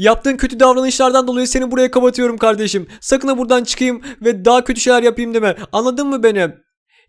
Yaptığın kötü davranışlardan dolayı seni buraya kapatıyorum kardeşim. Sakın ha buradan çıkayım ve daha kötü şeyler yapayım deme. Anladın mı beni?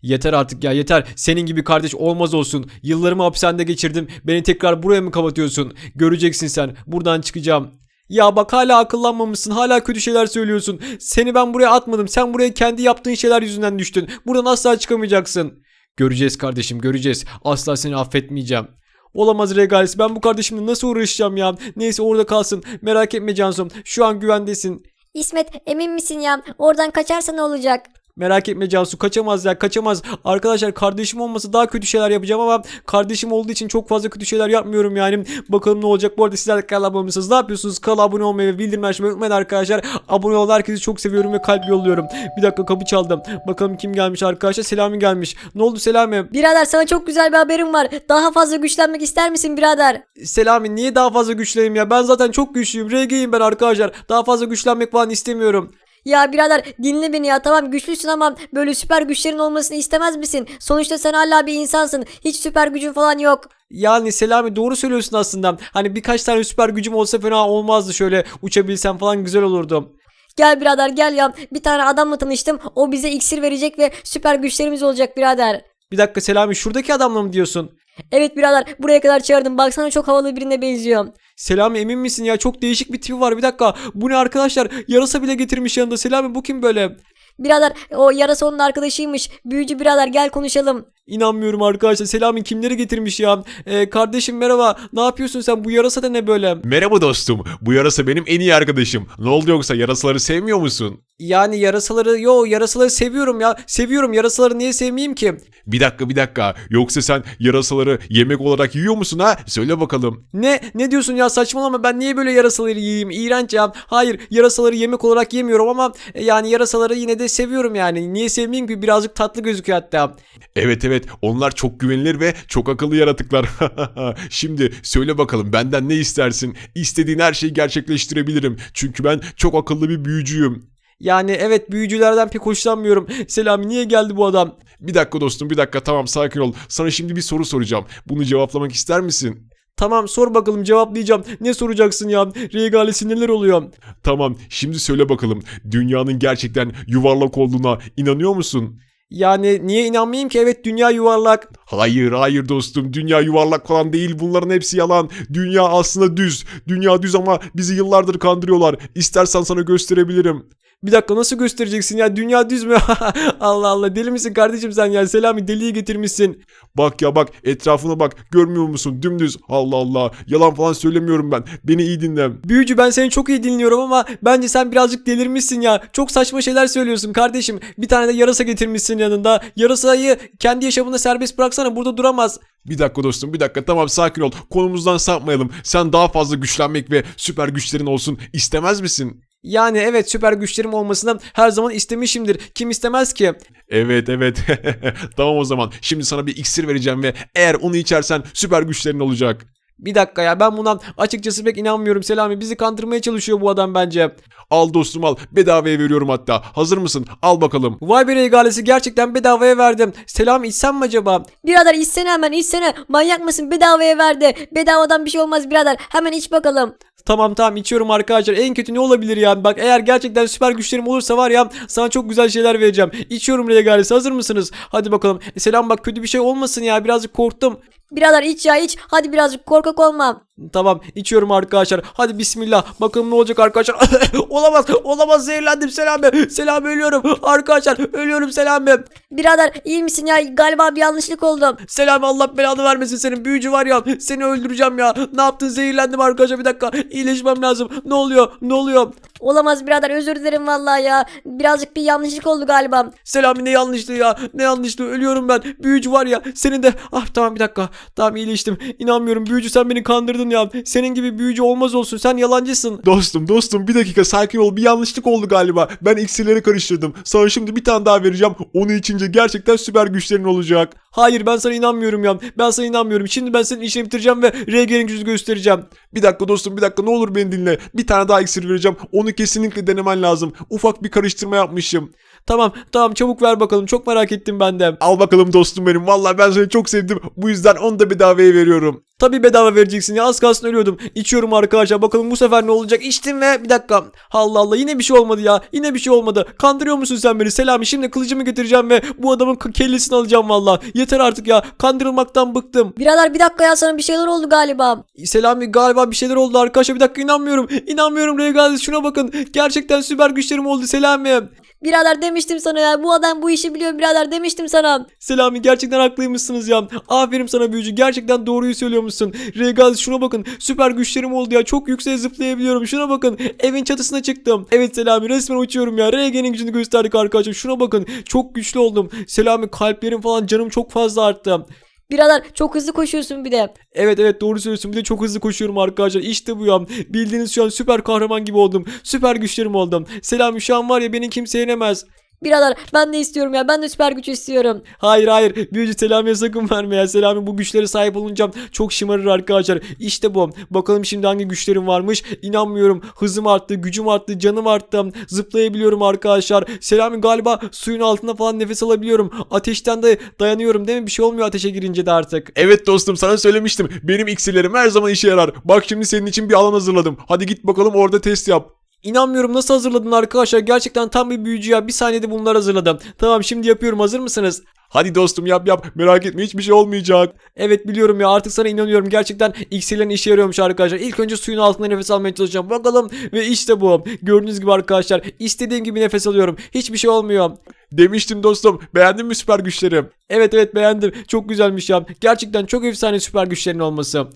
Yeter artık ya yeter. Senin gibi kardeş olmaz olsun. Yıllarımı hapishanede geçirdim. Beni tekrar buraya mı kapatıyorsun? Göreceksin sen. Buradan çıkacağım. Ya bak hala akıllanmamışsın. Hala kötü şeyler söylüyorsun. Seni ben buraya atmadım. Sen buraya kendi yaptığın şeyler yüzünden düştün. Buradan asla çıkamayacaksın. Göreceğiz kardeşim göreceğiz. Asla seni affetmeyeceğim. Olamaz Regalis. Ben bu kardeşimle nasıl uğraşacağım ya? Neyse orada kalsın. Merak etme Cansum. Şu an güvendesin. İsmet emin misin ya? Oradan kaçarsa ne olacak? Merak etme Cansu kaçamaz ya kaçamaz. Arkadaşlar kardeşim olmasa daha kötü şeyler yapacağım ama kardeşim olduğu için çok fazla kötü şeyler yapmıyorum yani. Bakalım ne olacak. Bu arada sizler de kanala abone. Ne yapıyorsunuz? Kanala abone olmayı ve bildirim açmayı unutmayın arkadaşlar. Abone olan herkesi çok seviyorum ve kalp yolluyorum. Bir dakika kapı çaldım. Bakalım kim gelmiş arkadaşlar. Selami gelmiş. Ne oldu Selami? Birader sana çok güzel bir haberim var. Daha fazla güçlenmek ister misin birader? Selami niye daha fazla güçleneyim ya? Ben zaten çok güçlüyüm. RG'yim ben arkadaşlar. Daha fazla güçlenmek falan istemiyorum. Ya birader dinle beni ya tamam güçlüsün ama böyle süper güçlerin olmasını istemez misin? Sonuçta sen hala bir insansın. Hiç süper gücün falan yok. Yani Selami doğru söylüyorsun aslında. Hani birkaç tane süper gücüm olsa fena olmazdı. Şöyle uçabilsem falan güzel olurdu. Gel birader gel ya. Bir tane adamla tanıştım. O bize iksir verecek ve süper güçlerimiz olacak birader. Bir dakika Selami şuradaki adamla mı diyorsun? Evet birader buraya kadar çağırdım. Baksana çok havalı birine benziyor. Selami emin misin ya? Çok değişik bir tipi var. Bir dakika. Bu ne arkadaşlar? Yarasa bile getirmiş yanında. Selami bu kim böyle? Birader o yarasa onun arkadaşıymış. Büyücü birader gel konuşalım. İnanmıyorum arkadaşlar. Selami kimleri getirmiş ya? Ee, kardeşim merhaba. Ne yapıyorsun sen? Bu yarasa da ne böyle? Merhaba dostum. Bu yarasa benim en iyi arkadaşım. Ne oldu yoksa yarasaları sevmiyor musun? Yani yarasaları yo yarasaları seviyorum ya. Seviyorum yarasaları niye sevmeyeyim ki? Bir dakika bir dakika. Yoksa sen yarasaları yemek olarak yiyor musun ha? Söyle bakalım. Ne ne diyorsun ya saçmalama ben niye böyle yarasaları yiyeyim iğrenç ya. Hayır yarasaları yemek olarak yemiyorum ama e, yani yarasaları yine de seviyorum yani. Niye sevmeyeyim ki birazcık tatlı gözüküyor hatta. Evet evet onlar çok güvenilir ve çok akıllı yaratıklar. Şimdi söyle bakalım benden ne istersin? İstediğin her şeyi gerçekleştirebilirim. Çünkü ben çok akıllı bir büyücüyüm. Yani evet büyücülerden pek hoşlanmıyorum. Selami niye geldi bu adam? Bir dakika dostum bir dakika tamam sakin ol. Sana şimdi bir soru soracağım. Bunu cevaplamak ister misin? Tamam sor bakalım cevaplayacağım. Ne soracaksın ya? Regalesi neler oluyor? Tamam şimdi söyle bakalım. Dünyanın gerçekten yuvarlak olduğuna inanıyor musun? Yani niye inanmayayım ki? Evet dünya yuvarlak. Hayır hayır dostum dünya yuvarlak falan değil bunların hepsi yalan. Dünya aslında düz. Dünya düz ama bizi yıllardır kandırıyorlar. İstersen sana gösterebilirim. Bir dakika nasıl göstereceksin ya? Dünya düz mü? Allah Allah deli misin kardeşim sen ya? Selami deliyi getirmişsin. Bak ya bak etrafına bak görmüyor musun dümdüz. Allah Allah yalan falan söylemiyorum ben. Beni iyi dinle. Büyücü ben seni çok iyi dinliyorum ama bence sen birazcık delirmişsin ya. Çok saçma şeyler söylüyorsun kardeşim. Bir tane de yarasa getirmişsin yanında. Yarasayı kendi yaşamında serbest bıraksana burada duramaz. Bir dakika dostum bir dakika tamam sakin ol. Konumuzdan sapmayalım. Sen daha fazla güçlenmek ve süper güçlerin olsun istemez misin? Yani evet süper güçlerim olmasını her zaman istemişimdir. Kim istemez ki? Evet evet. tamam o zaman. Şimdi sana bir iksir vereceğim ve eğer onu içersen süper güçlerin olacak. Bir dakika ya ben buna açıkçası pek inanmıyorum Selami. Bizi kandırmaya çalışıyor bu adam bence. Al dostum al. Bedavaya veriyorum hatta. Hazır mısın? Al bakalım. Vay be regalesi gerçekten bedavaya verdim. Selami içsem mi acaba? Birader içsene hemen içsene. Manyak mısın bedavaya verdi. Bedavadan bir şey olmaz birader. Hemen iç bakalım. Tamam tamam içiyorum arkadaşlar. En kötü ne olabilir ya? Bak eğer gerçekten süper güçlerim olursa var ya sana çok güzel şeyler vereceğim. İçiyorum regalesi hazır mısınız? Hadi bakalım. E, Selam bak kötü bir şey olmasın ya birazcık korktum. Birader iç ya iç. Hadi birazcık korkak olma. Tamam içiyorum arkadaşlar. Hadi bismillah. Bakalım ne olacak arkadaşlar. olamaz. Olamaz zehirlendim Selami. Selami ölüyorum. Arkadaşlar ölüyorum Selami. Birader iyi misin ya? Galiba bir yanlışlık oldu. Selami Allah belanı vermesin senin büyücü var ya. Seni öldüreceğim ya. Ne yaptın zehirlendim arkadaşlar bir dakika. İyileşmem lazım. Ne oluyor? Ne oluyor? Olamaz birader özür dilerim vallahi ya. Birazcık bir yanlışlık oldu galiba. Selami ne yanlışlığı ya. Ne yanlışlığı ölüyorum ben. Büyücü var ya. Senin de. Ah tamam bir dakika. Tamam iyileştim. İnanmıyorum. Büyücü sen beni kandırdın ya. Senin gibi büyücü olmaz olsun. Sen yalancısın. Dostum dostum bir dakika sakin ol. Bir yanlışlık oldu galiba. Ben iksirleri karıştırdım. Sana şimdi bir tane daha vereceğim. Onu içince gerçekten süper güçlerin olacak. Hayır ben sana inanmıyorum ya. Ben sana inanmıyorum. Şimdi ben senin işini bitireceğim ve RG'nin gücünü göstereceğim. Bir dakika dostum bir dakika ne olur beni dinle. Bir tane daha iksir vereceğim. Onu kesinlikle denemen lazım. Ufak bir karıştırma yapmışım. Tamam tamam çabuk ver bakalım. Çok merak ettim ben de. Al bakalım dostum benim. Vallahi ben seni çok sevdim. Bu yüzden onu da bedavaya veriyorum. Tabii bedava vereceksin ya az kalsın ölüyordum. İçiyorum arkadaşlar bakalım bu sefer ne olacak. İçtim ve bir dakika. Allah Allah yine bir şey olmadı ya. Yine bir şey olmadı. Kandırıyor musun sen beni Selami? Şimdi kılıcımı getireceğim ve bu adamın kellesini alacağım valla. Yeter artık ya. Kandırılmaktan bıktım. Birader bir dakika ya sana bir şeyler oldu galiba. Selami galiba bir şeyler oldu arkadaşlar. Bir dakika inanmıyorum. İnanmıyorum Regal şuna bakın. Gerçekten süper güçlerim oldu Selami. Birader demiştim sana ya bu adam bu işi biliyor birader demiştim sana. Selami gerçekten haklıymışsınız ya. Aferin sana büyücü. Gerçekten doğruyu söylüyormuşsun. Regal şuna bakın. Süper güçlerim oldu ya. Çok yükseğe zıplayabiliyorum. Şuna bakın. Evin çatısına çıktım. Evet Selami resmen uçuyorum ya. Regen'in gücünü gösterdik arkadaşlar. Şuna bakın. Çok güçlü oldum. Selami kalplerim falan canım çok fazla arttı. Birader çok hızlı koşuyorsun bir de. Evet evet doğru söylüyorsun. Bir de çok hızlı koşuyorum arkadaşlar. İşte bu ya. Bildiğiniz şu an süper kahraman gibi oldum. Süper güçlerim oldum. Selami şu an var ya beni kimse yenemez. Birader ben de istiyorum ya ben de süper güç istiyorum. Hayır hayır. Büyücü Selami'ye sakın verme ya. Selami bu güçlere sahip olunca çok şımarır arkadaşlar. İşte bu. Bakalım şimdi hangi güçlerim varmış. İnanmıyorum. Hızım arttı, gücüm arttı, canım arttı. Zıplayabiliyorum arkadaşlar. Selami galiba suyun altında falan nefes alabiliyorum. Ateşten de dayanıyorum değil mi? Bir şey olmuyor ateşe girince de artık. Evet dostum sana söylemiştim. Benim iksirlerim her zaman işe yarar. Bak şimdi senin için bir alan hazırladım. Hadi git bakalım orada test yap. İnanmıyorum nasıl hazırladın arkadaşlar. Gerçekten tam bir büyücü ya. Bir saniyede bunları hazırladım. Tamam şimdi yapıyorum. Hazır mısınız? Hadi dostum yap yap. Merak etme hiçbir şey olmayacak. Evet biliyorum ya artık sana inanıyorum. Gerçekten iksirlerin işe yarıyormuş arkadaşlar. İlk önce suyun altında nefes almaya çalışacağım. Bakalım ve işte bu. Gördüğünüz gibi arkadaşlar istediğim gibi nefes alıyorum. Hiçbir şey olmuyor. Demiştim dostum. Beğendin mi süper güçlerim? Evet evet beğendim. Çok güzelmiş ya. Gerçekten çok efsane süper güçlerin olması.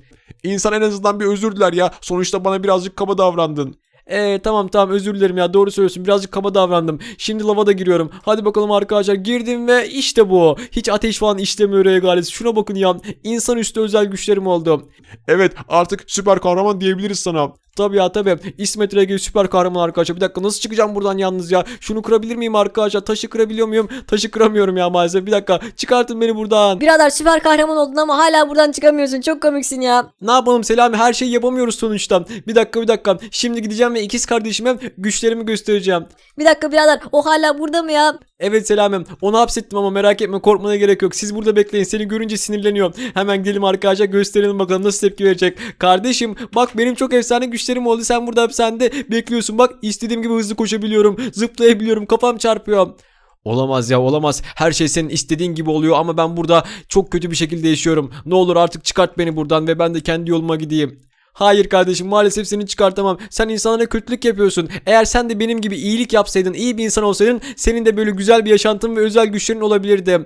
İnsan en azından bir özür diler ya. Sonuçta bana birazcık kaba davrandın. Ee tamam tamam özür dilerim ya doğru söylüyorsun birazcık kaba davrandım. Şimdi lava da giriyorum. Hadi bakalım arkadaşlar girdim ve işte bu. Hiç ateş falan işlemiyor Regalis. Şuna bakın ya. İnsanüstü özel güçlerim oldu. Evet artık süper kahraman diyebiliriz sana. Tabii ya tabii. İsmet Regi süper kahraman arkadaşlar. Bir dakika nasıl çıkacağım buradan yalnız ya? Şunu kırabilir miyim arkadaşlar? Taşı kırabiliyor muyum? Taşı kıramıyorum ya maalesef. Bir dakika çıkartın beni buradan. Birader süper kahraman oldun ama hala buradan çıkamıyorsun çok komiksin ya. Ne yapalım Selami her şeyi yapamıyoruz sonuçta. Bir dakika bir dakika. Şimdi gideceğim ve ikiz kardeşime güçlerimi göstereceğim. Bir dakika birader o hala burada mı ya? Evet Selam'ım onu hapsettim ama merak etme korkmana gerek yok. Siz burada bekleyin seni görünce sinirleniyor. Hemen gidelim arkadaşlar gösterelim bakalım nasıl tepki verecek. Kardeşim bak benim çok efsane güçlerim oldu. Sen burada hapishanede bekliyorsun. Bak istediğim gibi hızlı koşabiliyorum. Zıplayabiliyorum kafam çarpıyor. Olamaz ya olamaz. Her şey senin istediğin gibi oluyor ama ben burada çok kötü bir şekilde yaşıyorum. Ne olur artık çıkart beni buradan ve ben de kendi yoluma gideyim. Hayır kardeşim maalesef seni çıkartamam. Sen insanlara kötülük yapıyorsun. Eğer sen de benim gibi iyilik yapsaydın, iyi bir insan olsaydın senin de böyle güzel bir yaşantın ve özel güçlerin olabilirdi.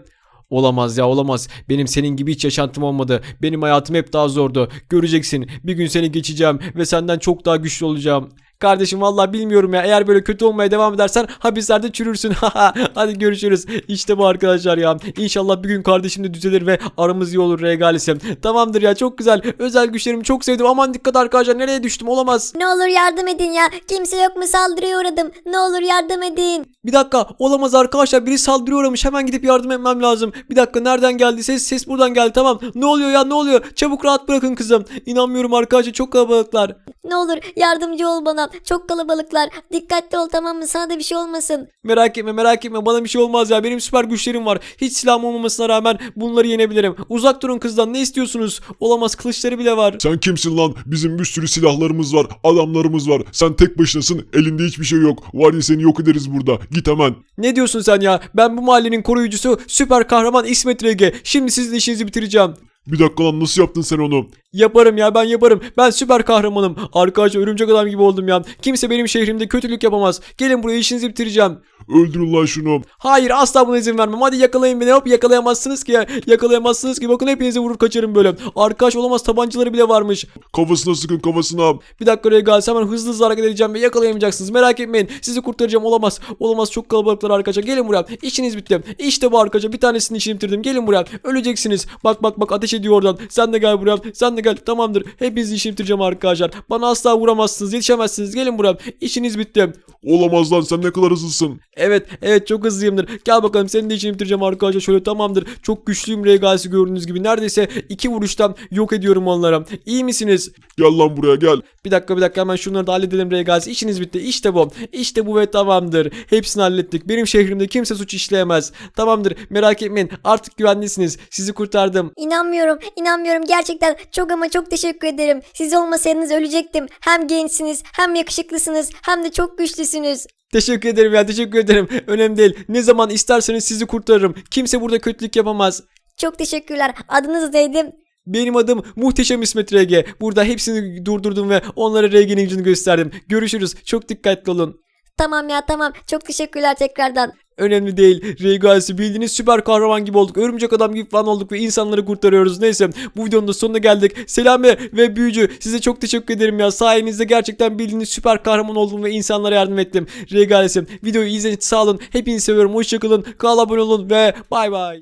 Olamaz ya olamaz. Benim senin gibi hiç yaşantım olmadı. Benim hayatım hep daha zordu. Göreceksin. Bir gün seni geçeceğim ve senden çok daha güçlü olacağım. Kardeşim vallahi bilmiyorum ya. Eğer böyle kötü olmaya devam edersen hapislerde çürürsün. Hadi görüşürüz. İşte bu arkadaşlar ya. İnşallah bir gün kardeşim de düzelir ve aramız iyi olur regalisim. Tamamdır ya çok güzel. Özel güçlerimi çok sevdim. Aman dikkat arkadaşlar. Nereye düştüm? Olamaz. Ne olur yardım edin ya. Kimse yok mu saldırıya uğradım. Ne olur yardım edin. Bir dakika olamaz arkadaşlar biri saldırıya uğramış hemen gidip yardım etmem lazım. Bir dakika nereden geldi ses ses buradan geldi tamam. Ne oluyor ya ne oluyor çabuk rahat bırakın kızım. İnanmıyorum arkadaşlar çok kalabalıklar. Ne olur yardımcı ol bana. Çok kalabalıklar. Dikkatli ol tamam mı? Sana da bir şey olmasın. Merak etme merak etme bana bir şey olmaz ya benim süper güçlerim var. Hiç silahım olmamasına rağmen bunları yenebilirim. Uzak durun kızdan ne istiyorsunuz? Olamaz kılıçları bile var. Sen kimsin lan? Bizim bir sürü silahlarımız var, adamlarımız var. Sen tek başınasın, elinde hiçbir şey yok. Var ya seni yok ederiz burada. Git hemen. Ne diyorsun sen ya? Ben bu mahallenin koruyucusu süper kahraman İsmet Rege. Şimdi sizin işinizi bitireceğim. Bir dakika lan nasıl yaptın sen onu? Yaparım ya ben yaparım. Ben süper kahramanım. Arkadaşlar örümcek adam gibi oldum ya. Kimse benim şehrimde kötülük yapamaz. Gelin buraya işinizi bitireceğim. Öldürün lan şunu. Hayır asla buna izin vermem. Hadi yakalayın beni. Hop yakalayamazsınız ki. ya. Yakalayamazsınız ki. Bakın hepinizi vurur kaçarım böyle. Arkadaş olamaz tabancaları bile varmış. Kafasına sıkın kafasına. Bir dakika gelsin hemen hızlı hızlı hareket edeceğim ve yakalayamayacaksınız. Merak etmeyin. Sizi kurtaracağım. Olamaz. Olamaz çok kalabalıklar arkadaşlar. Gelin buraya. İşiniz bitti. İşte bu arkadaşlar. Bir tanesinin işini bitirdim. Gelin buraya. Öleceksiniz. Bak bak bak ateş ediyor oradan. Sen de gel buraya. Sen de gel. Tamamdır. Hepinizi işini bitireceğim arkadaşlar. Bana asla vuramazsınız. Yetişemezsiniz. Gelin buraya. İşiniz bitti. Olamaz lan sen ne kadar hızlısın. Evet evet çok hızlıyımdır. Gel bakalım senin de işini bitireceğim arkadaşlar. Şöyle tamamdır. Çok güçlüyüm Regalsi gördüğünüz gibi. Neredeyse iki vuruştan yok ediyorum onlara. İyi misiniz? Gel lan buraya gel. Bir dakika bir dakika hemen şunları da halledelim Regalsi. İşiniz bitti. İşte bu. İşte bu ve tamamdır. Hepsini hallettik. Benim şehrimde kimse suç işleyemez. Tamamdır. Merak etmeyin. Artık güvendesiniz. Sizi kurtardım. İnanmıyorum, inanmıyorum. Gerçekten çok ama çok teşekkür ederim. Siz olmasaydınız ölecektim. Hem gençsiniz, hem yakışıklısınız, hem de çok güçlüsünüz. Teşekkür ederim ya teşekkür ederim. Önemli değil. Ne zaman isterseniz sizi kurtarırım. Kimse burada kötülük yapamaz. Çok teşekkürler. Adınız neydi? Benim adım Muhteşem İsmet RG. Burada hepsini durdurdum ve onlara RG'nin gücünü gösterdim. Görüşürüz. Çok dikkatli olun. Tamam ya tamam. Çok teşekkürler tekrardan. Önemli değil. Regalsi bildiğiniz süper kahraman gibi olduk. Örümcek adam gibi falan olduk ve insanları kurtarıyoruz. Neyse bu videonun da sonuna geldik. Selami ve Büyücü size çok teşekkür ederim ya. Sayenizde gerçekten bildiğiniz süper kahraman oldum ve insanlara yardım ettim. Regalsi videoyu izlediğiniz için sağ olun. Hepinizi seviyorum. Hoşçakalın. Kanala abone olun ve bay bay.